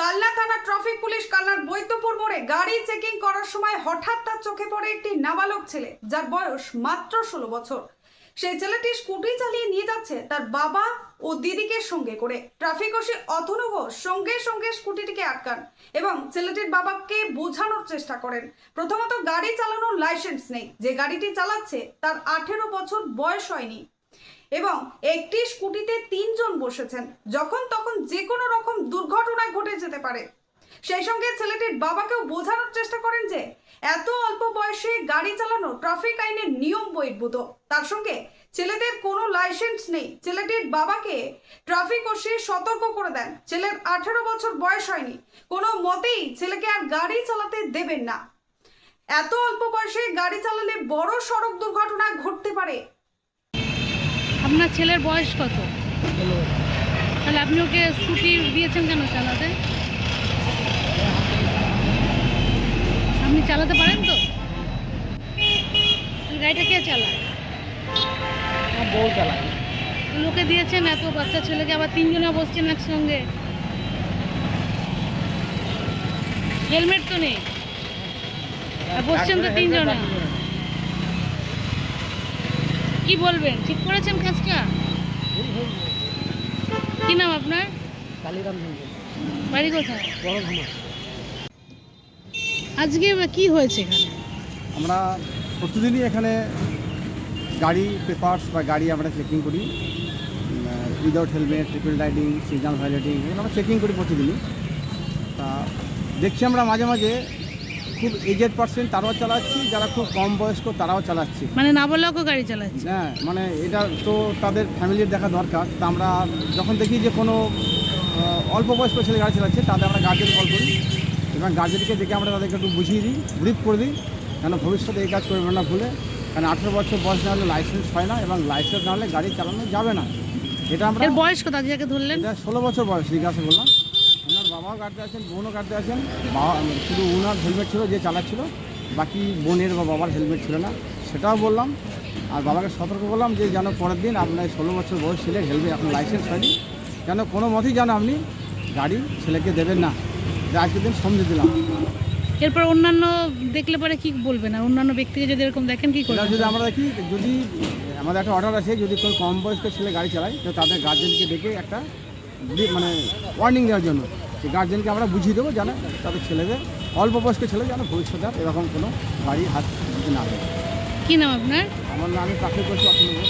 কালনা থানা traffic police কালনার Baidyapur মোড়ে গাড়ি চেকিং করার সময় হঠাৎ তার চোখে পড়ে একটি নাবালক ছেলে, যার বয়স মাত্র ষোলো বছর। সেই ছেলেটি স্কুটি চালিয়ে নিয়ে যাচ্ছে তার বাবা ও দিদিকে সঙ্গে করে। ট্রাফিক ওসি ঘোষ সঙ্গে সঙ্গে স্কুটিটিকে আটকান এবং ছেলেটির বাবাকে বোঝানোর চেষ্টা করেন। প্রথমত গাড়ি চালানোর লাইসেন্স নেই। যে গাড়িটি চালাচ্ছে তার আঠেরো বছর বয়স হয়নি। এবং একটি স্কুটিতে তিনজন বসেছেন, যখন তখন যে কোনো রকম দুর্ঘটনা ঘটে যেতে পারে। সেই সঙ্গে ছেলেটির বাবাকেও বোঝানোর চেষ্টা করেন যে, এত অল্প বয়সে গাড়ি চালানো ট্রাফিক আইনের নিয়ম বহির্ভূত। তার সঙ্গে ছেলেদের কোনো লাইসেন্স নেই। ছেলেটির বাবাকে ট্রাফিক ওসি সতর্ক করে দেন। ছেলের আঠেরো বছর বয়স হয়নি। কোনো মতেই ছেলেকে আর গাড়ি চালাতে দেবেন না। এত অল্প বয়সে গাড়ি চালালে বড় সড়ক দুর্ঘটনা ঘটতে পারে। আপনার ছেলের বয়স কত? তাহলে আপনি ওকে স্কুটি দিয়েছেন কেন চালাতে? আপনি চালাতে পারেন তো? গাড়িটা কে চালায়? বউ চালায়। লোকে দিয়েছেন এত বাচ্চা ছেলেকে আবার তিনজনে বসছেন একসঙ্গে। হেলমেট তো নেই। আর বসছেন তো তিনজনে। কি বলবেন? ঠিক করেছেন কাজটা? কি নাম আপনার? কালিরাম বাড়ি কোথায়? আজকে কি হয়েছে এখানে? আমরা প্রতিদিনই এখানে গাড়ি পেপার্স বা গাড়ি আমরা চেকিং করি। Without helmet triple riding signal violating এগুলো আমরা চেকিং করি প্রতিদিনই। তা দেখছি আমরা মাঝে মাঝে খুব এজেড পার্সেন্ট তারাও চালাচ্ছি যারা খুব কম বয়স্ক তারাও চালাচ্ছে। মানে না নাবালকও গাড়ি চালাচ্ছে? হ্যাঁ মানে এটা তো তাদের ফ্যামিলির দেখা দরকার। তা আমরা যখন দেখি যে কোনো অল্প বয়স্ক ছেলে গাড়ি চালাচ্ছে তাদের আমরা গার্জেন কল করি। এবং গার্জেনকে দেখে আমরা তাদেরকে একটু বুঝিয়ে দিই ব্রিফ করে দিই কেন ভবিষ্যতে এই কাজ করবে না ভুলে কারণ আঠেরো বছর বয়স না হলে লাইসেন্স হয় না এবং লাইসেন্স না হলে গাড়ি চালানো যাবে না। এটা আমরা এর বয়স কত? আজকে ধরলেন। ষোলো বছর বয়স জিজ্ঞাসা ওনার বাবাও গাড়িতে আছেন বোনও গাড়িতে আছেন বাবা শুধু ওনার হেলমেট ছিল যে চালাচ্ছিল বাকি বোনের বা বাবার হেলমেট ছিল না। সেটাও বললাম। আর বাবাকে সতর্ক করলাম যে যেন পরের দিন আপনার ষোলো বছর বয়স ছেলে হেলমেট এখন লাইসেন্স হয়নি। যেন কোনো মতেই যেন আপনি গাড়ি ছেলেকে দেবেন না। যে আজকের দিন সমঝে দিলাম। এরপর অন্যান্য দেখলে পরে কি বলবেন? আর অন্যান্য ব্যক্তিকে যদি এরকম দেখেন কি করবেন? যদি আমরা দেখি যদি আমাদের একটা অর্ডার আছে যদি কোনো কম বয়স্ক ছেলে গাড়ি চালায় তো তাদের গার্জেনকে ডেকে একটা মানে ওয়ার্নিং দেওয়ার জন্য। সেই গার্জেনকে আমরা বুঝিয়ে দেবো যেন তাদের ছেলেদের অল্প বয়স্ক ছেলে যেন ভবিষ্যতে এরকম কোনো গাড়ি হাত না দেয়। কি নাম আপনার? আমার নামে আমি চাকরি করছি অসুবিধা